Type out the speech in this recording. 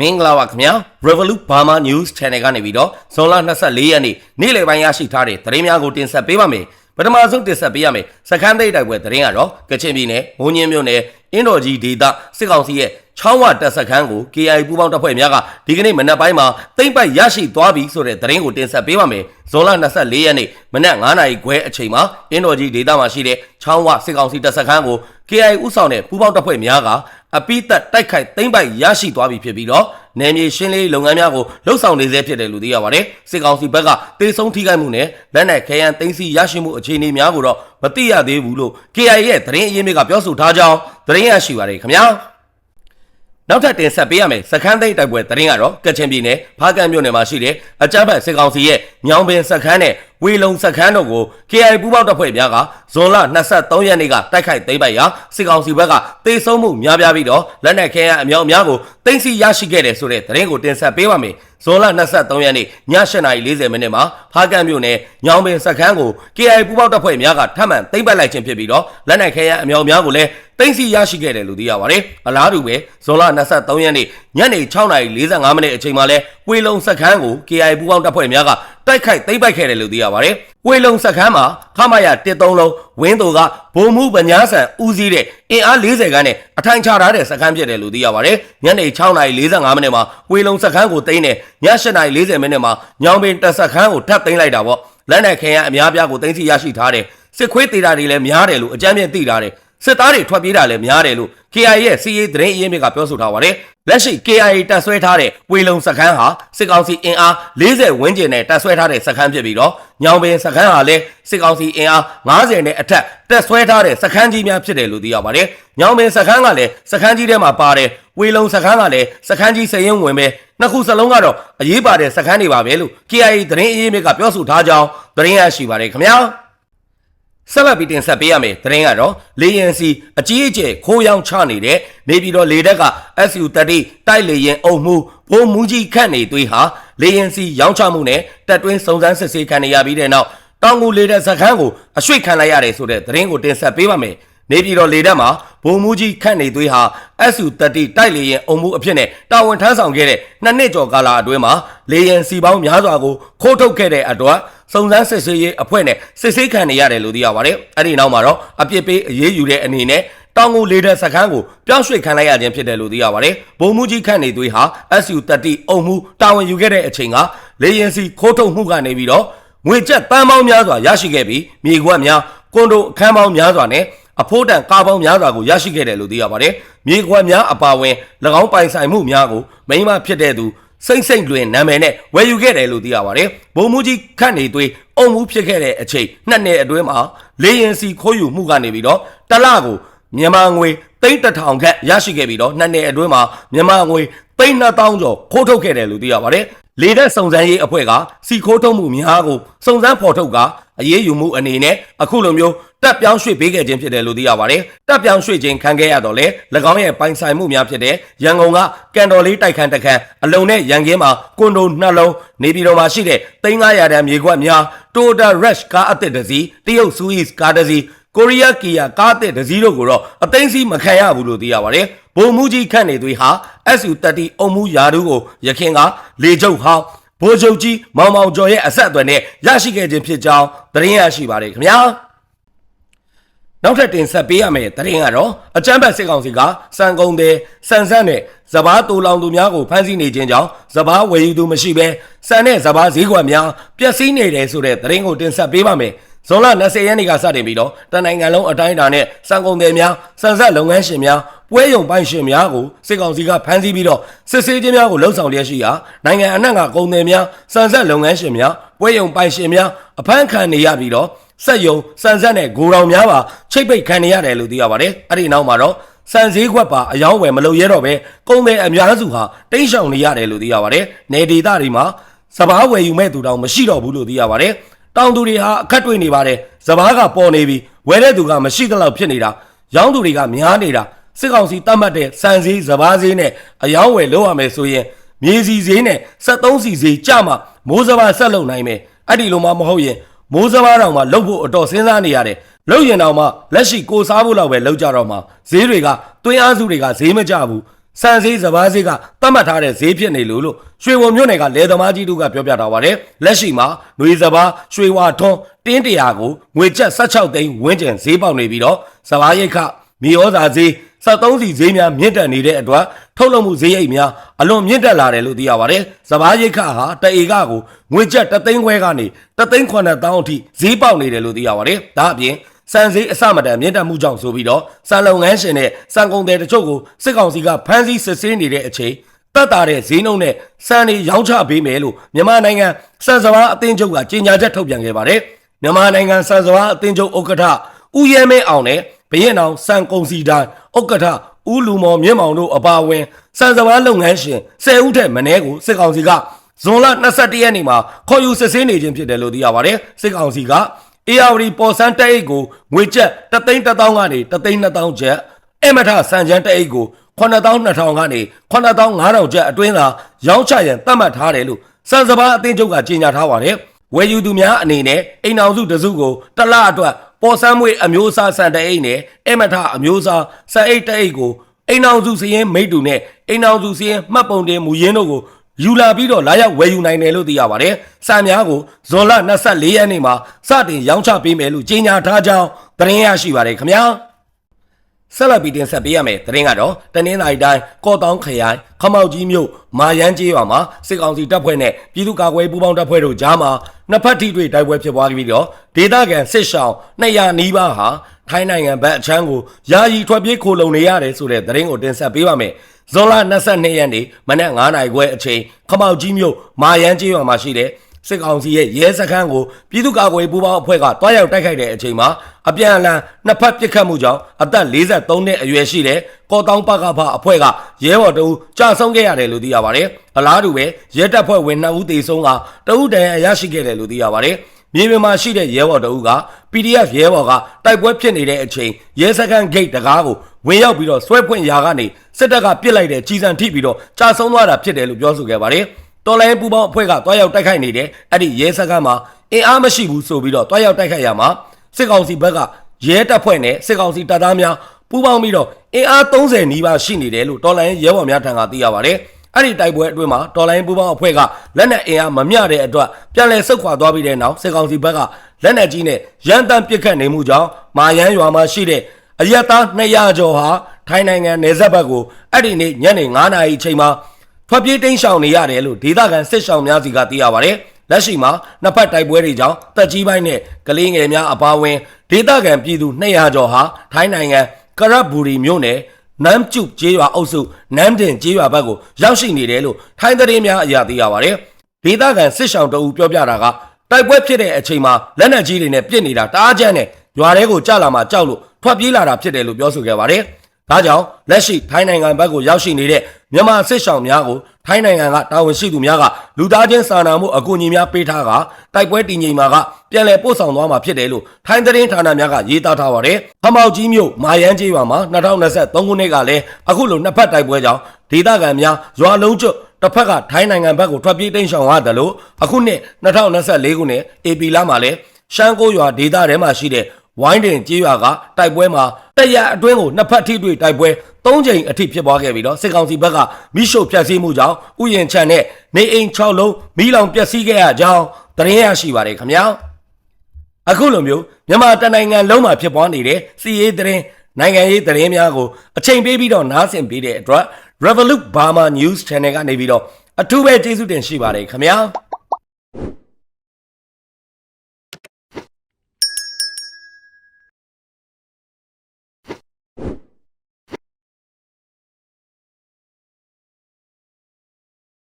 မင်္ဂလာပါခင်ဗျာ Revolut Burma News Channel ကနေပြီးတော့ဇွန်လ24ရက်နေ့နေ့လယ်ပိုင်းရရှိထားတဲ့သတင်းများကိုတင်ဆက်ပေးပါမယ် ပထမဆုံးတင်ဆက်ပေးရမယ်စခန်းသိမ်းတိုက်ပွဲသတင်းကတော့ကချင်ပြည်နယ်မိုးညင်းမြို့နယ်အင်းတော်ကြီးဒေသစစ်ကောင်စီရဲ့ချောင်းဝတပ်စခန်းကို KI ပူးပေါင်းတပ်ဖွဲ့များကဒီကနေ့မနက်ပိုင်းမှာသိမ်းပိုက်ရရှိသွားပြီဆိုတဲ့သတင်းကိုတင်ဆက်ပေးပါမယ်ဇွန်လ24ရက်နေ့မနက်9:00နာရီခွဲအချိန်မှာအင်းတော်ကြီးဒေသမှာရှိတဲ့ချောင်းဝစစ်ကောင်စီတပ်စခန်းကို KI ဥဆောင်တဲ့ပူးပေါင်းတပ်ဖွဲ့များကအပိသက်တိုက်ခိုက်သိမ်းပိုက်ရရှိသွားပြီဖြစ်ပြီးတော့ နယ်မြေရှင်းလင်းရေးလုပ်ငန်းများကိုလှုပ်ဆောင်နေဆဲဖြစ်တယ်လို့သိရပါတယ်စစ်ကောင်စီဘက်ကတေဆုံးထိခိုက်မှုနဲ့လက်နက်ခဲယမ်းသိမ်းဆည်းရရှိမှုအခြေအနေများကိုတော့မသိရသေးဘူးလို့ KI ရဲ့သတင်းအရင်းမြစ်ကပြောဆိုထားကြောင်းသတင်းရရှိပါတယ်ခင်ဗျာနောက်ထပ်တင်ဆက်ပေးရမယ်စခန်းသိမ်းတိုက်ပွဲသတင်းကတော့ကချင်ပြည်နယ်ဖားကန့်မြို့နယ်မှာရှိတဲ့အကြမ်းဖက်စစ်ကောင်စီရဲ့ညောင်ပင်စခန်းနဲ့ ဝေလုံစခန်းတို့ကို KI ပူးပေါင်းတပ်ဖွဲ့များကဇွန်လ23ရက်နေ့ကတိုက်ခိုက်သိမ်းပိုက်ရာစစ်ကောင်စီဘက်ကတေဆုံးမှုများပြားပြီးတော့လက်နက်ခဲယမ်းအမြောက်အများကိုသိမ်းဆည်းရရှိခဲ့တယ်ဆိုတဲ့သတင်းကိုတင်ဆက်ပေးပါမယ်ဇွန်လ23ရက်နေ့ည8:40မိနစ်မှာဖားကန့်မြို့နယ်ညောင်ပင်စခန်းကို KI ပူးပေါင်းတပ်ဖွဲ့များကထပ်မံသိမ်းပိုက်လိုက်ခြင်းဖြစ်ပြီးတော့လက်နက်ခဲယမ်းအမြောက်အများကိုလည်းသိမ်းဆည်းရရှိခဲ့တယ်လို့သိရပါတယ်အလားတူပဲဇွန်လ23ရက်နေ့ညနေ6:45မိနစ်အချိန်မှာလဲပွေလုံစခန်းကို KI ပူးပေါင်းတပ်ဖွဲ့များကတိုက်ခိုက်သိမ်းပိုက်ခဲ့တယ်လို့သိရပါတယ်။ဝေလုံစခန်းမှာခမရ13လုံးဝင်းသူကဘုံမှုပညာဆန်ဦးစီးတဲ့အင်အား40ခန်းနဲ့အထိုင်ချထားတဲ့စခန်းဖြစ်တယ်လို့သိရပါတယ်။ညနေ6:45မိနစ်မှာဝေလုံစခန်းကိုသိမ်းတယ်ည8:40မိနစ်မှာညောင်ပင်တပ်စခန်းကိုထပ်သိမ်းလိုက်တာပေါ့။လက်နက်ခဲယမ်းအများပြားကိုသိမ်းဆီရရှိထားတယ်။စစ်ခွေးတေတာတွေလည်းများတယ်လို့အကြမ်းမြင့်သိထားတယ်။ စစ်သားတွေထွက်ပြေးတာလည်းများတယ်လို့ KIA ရဲ့စီးရေးသတင်းအရင်းမြစ်ကပြောဆိုထားပါတယ်။လက်ရှိ KIA တပ်ဆွဲထားတဲ့ဝေလုံစခန်းဟာစစ်ကောင်စီအင်အား40ဝန်းကျင်နဲ့တပ်ဆွဲထားတဲ့စခန်းဖြစ်ပြီးတော့ညောင်ပင်စခန်းဟာလည်းစစ်ကောင်စီအင်အား90နဲ့အထက်တပ်ဆွဲထားတဲ့စခန်းကြီးများဖြစ်တယ်လို့သိရပါတယ်။ညောင်ပင်စခန်းကလည်းစခန်းကြီးထဲမှာပါတယ်။ဝေလုံစခန်းကလည်းစခန်းကြီးစရင်ဝင်ပဲနှစ်ခုစလုံးကတော့အရေးပါတဲ့စခန်းတွေပါပဲလို့ KIA သတင်းအရင်းမြစ်ကပြောဆိုထားကြောင်းသတင်းရရှိပါတယ်ခင်ဗျာ။ ဆက်လက်ပြီးတင်ဆက်ပေးရမယ်သတင်းကတော့လေရင်စီအကြီးအကျယ်ခိုးရောင်းချနေတဲ့နေပြည်တော်လေတက်က SU30 တိုက်လေရင်အုံမှုဘုံမူကြီးခန့်နေသွေးဟာလေရင်စီရောင်းချမှုနဲ့တက်တွင်းစုံစမ်းစစ်ဆေးခံနေရပြီးတဲ့နောက်တောင်ငူလေတက်စခန်းကိုအရွှေ့ခံလိုက်ရတယ်ဆိုတဲ့သတင်းကိုတင်ဆက်ပေးပါမယ်နေပြည်တော်လေတက်မှာဘုံမူကြီးခန့်နေသွေးဟာ SU30 တိုက်လေရင်အုံမှုအဖြစ်နဲ့တာဝန်ထမ်းဆောင်ခဲ့တဲ့နှစ်နှစ်ကျော်ကာလအတွင်းမှာလေရင်စီပေါင်းများစွာကိုခိုးထုတ်ခဲ့တဲ့အတွက် စုံစမ်းစစ်ဆေးရေးအဖွဲ့နဲ့စစ်ဆေးခံနေရတယ်လို့သိရပါတယ်။အဲ့ဒီနောက်မှာတော့အပြစ်ပေးအရေးယူတဲ့အနေနဲ့တောင်ကိုလေတဲ့စခန်းကိုပြောင်းရွှေ့ခံလိုက်ရခြင်းဖြစ်တယ်လို့သိရပါတယ်။ဘုံမူကြီးခန့်နေသွေးဟာ SU30 အုံမှုတာဝန်ယူခဲ့တဲ့အချိန်ကလေရင်စီခိုးထုတ်မှုကနေပြီးတော့ငွေကျပ်တန်းပေါင်းများစွာရရှိခဲ့ပြီးမြေကွက်များကွန်ဒိုအခန်းပေါင်းများစွာနဲ့အဖိုးတန်ကားပေါင်းများစွာကိုရရှိခဲ့တယ်လို့သိရပါတယ်။မြေကွက်များအပါအဝင်၎င်းပိုင်ဆိုင်မှုများကိုမိမဖြစ်တဲ့သူ စိမ့်စိမ့်လွင်နာမည်နဲ့ဝယ်ယူခဲ့တယ်လို့သိရပါတယ်။ဘုံမူကြီးခန့်နေသွေးအုံမှုဖြစ်ခဲ့တဲ့အချိန်နှစ်နှစ်အတွင်းမှာလေရင်စီခိုးယူမှုကနေပြီးတော့တလကိုမြန်မာငွေသိန်းတစ်ထောင်ခန့်ရရှိခဲ့ပြီးတော့နှစ်နှစ်အတွင်းမှာမြန်မာငွေ သိန်း2000ကျော်ခိုးထုတ်ခဲ့တယ်လို့သိရပါတယ်။လေတဲ့စုံစမ်းရေးအဖွဲ့ကစီခိုးထုတ်မှုများကိုစုံစမ်းဖော်ထုတ်ကအရေးယူမှုအနေနဲ့အခုလိုမျိုးတက်ပြောင်းရွှေ့ပေးခဲ့ခြင်းဖြစ်တယ်လို့သိရပါတယ်။တက်ပြောင်းရွှေ့ခြင်းခံခဲ့ရတော့လေ၎င်းရဲ့ပိုင်ဆိုင်မှုများဖြစ်တဲ့ရန်ကုန်ကကန်တော်လေးတိုက်ခန်းတစ်ခန်းအလုံနဲ့ရန်ကင်းမှာကွန်ဒိုနှလုံးနေပြည်တော်မှာရှိတဲ့3500တန်းမြေကွက်များ Toyota Rush ကားအသစ်တစ်စီးတရုတ် Swiss ကားတစ်စီး ကိုရီးယားကီယာကားတဲ့တစည်းတို့ကိုတော့အသိမ်းစီးမခံရဘူးလို့သိရပါတယ်။ဘုံမူကြီးခန့်နေသွေးဟာ SU30 အုံမူယာတို့ကိုရခင်ကလေချုပ်ဟောင်းဘိုးချုပ်ကြီးမောင်မောင်ကျော်ရဲ့အဆက်အသွယ်နဲ့ရရှိခဲ့ခြင်းဖြစ်ကြောင်းသတင်းရရှိပါတယ်ခင်ဗျာ။နောက်ထပ်တင်ဆက်ပေးရမယ့်သတင်းကတော့အကြမ်းဖက်စစ်ကောင်စီကစံကုန်တဲ့စံစမ်းနဲ့စဘာတူလောင်သူများကိုဖမ်းဆီးနေခြင်းကြောင့်စဘာဝယ်ယူသူမရှိဘဲစံနဲ့စဘာဈေးကွက်များပျက်စီးနေတယ်ဆိုတဲ့သတင်းကိုတင်ဆက်ပေးပါမယ်။ ဇွန်လ20ရက်နေ့ကစတင်ပြီးတော့တနိုင်ငံလုံးအတိုင်းအတာနဲ့စံကုန်တယ်များစံဆက်လုပ်ငန်းရှင်များပွဲရုံပိုင်ရှင်များကိုစစ်ကောင်စီကဖမ်းဆီးပြီးတော့စစ်ဆေးခြင်းများကိုလှုံ့ဆော်လျက်ရှိရာနိုင်ငံအနှံ့ကကုန်တယ်များစံဆက်လုပ်ငန်းရှင်များပွဲရုံပိုင်ရှင်များအဖမ်းခံနေရပြီးတော့စက်ယုံစံဆက်နဲ့ဂိုရောင်များပါချိတ်ပိတ်ခံနေရတယ်လို့သိရပါတယ်အဲ့ဒီနောက်မှာတော့စံစည်းခွက်ပါအယောင်းဝယ်မလုပ်ရတော့ပဲကုန်တယ်အများစုဟာတိန့်ရှောင်နေရတယ်လို့သိရပါတယ်နေဒေသတွေမှာစပားဝယ်ယူမဲ့သူတောင်မရှိတော့ဘူးလို့သိရပါတယ် တောင်သူတွေဟာအခက်တွေ့နေပါတယ်စပားကပေါ်နေပြီဝယ်တဲ့သူကမရှိသလောက်ဖြစ်နေတာရောင်းသူတွေကများနေတာစစ်ကောင်စီတတ်မှတ်တဲ့စံစည်းစပားစည်းနဲ့အယောင်းဝယ်လုပ်ရမယ်ဆိုရင်မြေစီစည်းနဲ့73စီစည်းကြမှာမိုးစပားဆက်လုပ်နိုင်မယ်အဲ့ဒီလိုမှမဟုတ်ရင်မိုးစပားတောင်မှလှုပ်ဖို့အတော်စဉ်းစားနေရတယ်လှုပ်ရင်တောင်မှလက်ရှိကိုစားဖို့လောက်ပဲလှုပ်ကြတော့မှဈေးတွေကတွင်းအားစုတွေကဈေးမကြဘူး စံစည်းစဘာစည်းကသတ်မှတ်ထားတဲ့ဈေးဖြစ်နေလို့လို့ရွှေဝုံမြို့နယ်ကလယ်သမားကြီးတို့ကပြောပြထားပါတယ်လက်ရှိမှာຫນွေစဘာရွှေဝါထွန်းတင်းတရာကိုငွေကျပ်16သိန်းဝန်းကျင်ဈေးပေါက်နေပြီးတော့စဘာရိတ်ခမြေဩဇာဈေး73စီဈေးများမြင့်တက်နေတဲ့အတွက်ထုတ်လုပ်မှုဈေးရိတ်များအလွန်မြင့်တက်လာတယ်လို့သိရပါတယ်စဘာရိတ်ခဟာတအေကကိုငွေကျပ်3သိန်းခွဲကနေ3သိန်း9တောင်းအထိဈေးပေါက်နေတယ်လို့သိရပါတယ်ဒါအပြင် စံစည်းအစမတန်မြင့်တက်မှုကြောင့်ဆိုပြီးတော့စံလုံငန်းရှင်နဲ့စံကုန်တယ်တချို့ကိုစစ်ကောင်စီကဖမ်းဆီးစစ်ဆေးနေတဲ့အချိန်တက်တာတဲ့ဈေးနှုန်းနဲ့စံတွေရောင်းချပေးမယ်လို့မြန်မာနိုင်ငံစံစဘာအသင်းချုပ်ကကြေညာချက်ထုတ်ပြန်ခဲ့ပါတယ်မြန်မာနိုင်ငံစံစဘာအသင်းချုပ်ဥက္ကဋ္ဌဦးရဲမင်းအောင်နဲ့ဘရင်အောင်စံကုန်စီတိုင်းဥက္ကဋ္ဌဦးလူမော်မြင့်မောင်တို့အပါအဝင်စံစဘာလုပ်ငန်းရှင်10ဦးထက်မနည်းကိုစစ်ကောင်စီကဇွန်လ22ရက်နေ့မှာခေါ်ယူစစ်ဆေးနေခြင်းဖြစ်တယ်လို့သိရပါတယ်စစ်ကောင်စီက ARD ပေါ်စန်းတက်အိတ်ကိုငွေကျပ်3သိန်း1000ကနေ3သိန်း2000ကျပ်အမထစံချမ်းတက်အိတ်ကို9200ကနေ9500ကျပ်အတွင်းသာရောင်းချရန်သတ်မှတ်ထားတယ်လို့စံစဘာအသင်းချုပ်ကကြေညာထားပါတယ်ဝယ်ယူသူများအနေနဲ့အိမ်အောင်စုတစ်စုကိုတစ်လအတွက်ပေါ်စမ်းမွေအမျိုးအစားစံတက်အိတ်နဲ့အမထအမျိုးအစားစံအိတ်တက်အိတ်ကိုအိမ်အောင်စုစရင်မိတ်တူနဲ့အိမ်အောင်စုစရင်မှတ်ပုံတင်မူရင်းတို့ကို ယူလာပြီးတော့လာရောက်ဝယ်ယူနိုင်တယ်လို့သိရပါတယ်။စာများကိုဇွန်လ24ရက်နေ့မှာစတင်ရောင်းချပေးမယ်လို့ကြေညာထားကြောင်းသတင်းရရှိပါတယ်ခင်ဗျာ။ဆက်လက်ပြီးတင်ဆက်ပေးရမယ်သတင်းကတော့တနင်္လာရီတိုင်းကော့တောင်းခရိုင်ခမောက်ကြီးမြို့မာယန်းကျေးရွာမှာစစ်ကောင်စီတပ်ဖွဲ့နဲ့ပြည်သူ့ကာကွယ်ပူးပေါင်းတပ်ဖွဲ့တို့ကြားမှာနှစ်ဖက်ထိတွေ့တိုက်ပွဲဖြစ်ပွားပြီးတော့ဒေသခံစစ်ရှောင်း200နီးပါးဟာထိုင်းနိုင်ငံဘက်အချမ်းကိုယာယီထွက်ပြေးခိုလုံနေရတယ်ဆိုတဲ့သတင်းကိုတင်ဆက်ပေးပါမယ်။ ဇွန်လ22ရက်နေ့မနက်9:00နာရီခွဲအချိန်ခမောက်ကြီးမြို့မာယန်းကျေးရွာမှာရှိတဲ့စစ်ကောင်စီရဲ့ရဲစခန်းကိုပြည်သူ့ကာကွယ်ပူးပေါင်းအဖွဲ့ကတွားရောက်တိုက်ခိုက်တဲ့အချိန်မှာအပြန်အလှန်နှစ်ဖက်ပစ်ခတ်မှုကြောင့်အသက်43နှစ်အရွယ်ရှိတဲ့ကော်တောင်းပကဖအဖွဲ့ကရဲဘော်တအူးကြာဆုံးခဲ့ရတယ်လို့သိရပါတယ်။အလားတူပဲရဲတပ်ဖွဲ့ဝင်2ဦးသေဆုံးကတအူးတန်ရရရှိခဲ့တယ်လို့သိရပါတယ်။မြေပြင်မှာရှိတဲ့ရဲဘော်တအူးက PDF ရဲဘော်ကတိုက်ပွဲဖြစ်နေတဲ့အချိန်ရဲစခန်းဂိတ်တကားကို ဝင်ရောက်ပြီးတော့ဆွဲဖွင့်ရာကနေစစ်တပ်ကပစ်လိုက်တဲ့ကြီးစံထိပြီးတော့ကြာဆုံးသွားတာဖြစ်တယ်လို့ပြောဆိုခဲ့ပါတယ်။တော်လိုင်းပူပေါင်းအဖွဲ့ကတွားရောက်တိုက်ခိုက်နေတဲ့အဲ့ဒီရဲစခန်းမှာအင်အားမရှိဘူးဆိုပြီးတော့တွားရောက်တိုက်ခိုက်ရမှာစစ်ကောင်စီဘက်ကရဲတပ်ဖွဲ့နဲ့စစ်ကောင်စီတပ်သားများပူးပေါင်းပြီးတော့အင်အား30နီးပါးရှိနေတယ်လို့တော်လိုင်းရဲဘော်များထံကသိရပါတယ်။အဲ့ဒီတိုက်ပွဲအတွင်းမှာတော်လိုင်းပူပေါင်းအဖွဲ့ကလက်နက်အင်အားမမျှတဲ့အတွက်ပြန်လည်ဆုတ်ခွာသွားပြီးတဲ့နောက်စစ်ကောင်စီဘက်ကလက်နက်ကြီးနဲ့ရန်တမ်းပစ်ခတ်နေမှုကြောင့်မာယန်းရွာမှာရှိတဲ့ အရက်သား200ကျော်ဟာထိုင်းနိုင်ငံနယ်စပ်ဘက်ကိုအဲ့ဒီနေ့ညနေ9:00နာရီအချိန်မှာထွက်ပြေးတိမ်းရှောင်နေရတယ်လို့ဒေသခံစစ်ရှောင်များစီကသိရပါတယ်။လက်ရှိမှာနှစ်ဖက်တိုက်ပွဲတွေကြောင့်တက်ကြီးပိုင်းနဲ့ကလေးငယ်များအပါအဝင်ဒေသခံပြည်သူ200ကျော်ဟာထိုင်းနိုင်ငံကရတ်ဘူရီမြို့နယ်နမ်ကျုကျေးရွာအုပ်စုနမ်တင်ကျေးရွာဘက်ကိုရောက်ရှိနေတယ်လို့ထိုင်းသတင်းများအရာသိရပါတယ်။ဒေသခံစစ်ရှောင်တအူပြောပြတာကတိုက်ပွဲဖြစ်တဲ့အချိန်မှာလက်နက်ကြီးတွေနဲ့ပြစ်နေတာတားကြမ်းနဲ့ ရွာထဲကိုကြာလာမှကြောက်လို့ထွက်ပြေးလာတာဖြစ်တယ်လို့ပြောဆိုခဲ့ပါတယ်။ဒါကြောင့်လက်ရှိထိုင်းနိုင်ငံဘက်ကိုရောက်ရှိနေတဲ့မြန်မာစစ်ရှောင်များကိုထိုင်းနိုင်ငံကတာဝန်ရှိသူများကလူသားချင်းစာနာမှုအကူအညီများပေးထားကတိုက်ပွဲတည်ငြိမ်မှာကပြန်လည်ပို့ဆောင်သွားမှာဖြစ်တယ်လို့ထိုင်းသတင်းဌာနများကရေးသားထားပါတယ်။ဖမောက်ကြီးမြို့မာယန်းကျေးရွာမှာ2023ခုနှစ်ကလည်းအခုလိုနှစ်ဖက်တိုက်ပွဲကြောင့်ဒေသခံများရွာလုံးကျွတ်တစ်ဖက်ကထိုင်းနိုင်ငံဘက်ကိုထွက်ပြေးတိမ်းရှောင်ရတယ်လို့အခုနှစ်2024ခုနှစ် AP လမှာလည်းရှမ်းကိုရွာဒေသထဲမှာရှိတဲ့ ဝိုင်းတင်ကြေးရွာကတိုက်ပွဲမှာတရအတွင်းကိုနှစ်ဖက်ထိတွေ့တိုက်ပွဲ၃ချိန်အထိဖြစ်ပွားခဲ့ပြီးတော့စစ်ကောင်စီဘက်ကမိရှုဖျက်ဆီးမှုကြောင့်ဥယျာဉ်ချန်နဲ့နေအိမ်6လုံးမိလောင်ပျက်စီးခဲ့ရကြောင်းသတင်းရရှိပါတယ်ခင်ဗျာအခုလိုမျိုးမြန်မာတနိုင်ငံလုံးမှာဖြစ်ပွားနေတဲ့စီးရေးသတင်းနိုင်ငံရေးသတင်းများကိုအချိန်ပေးပြီးတော့နားဆင်ပေးတဲ့အတွက် Revolut Burma News Channel ကနေပြီးတော့အထူးပဲကျေးဇူးတင်ရှိပါတယ်ခင်ဗျာ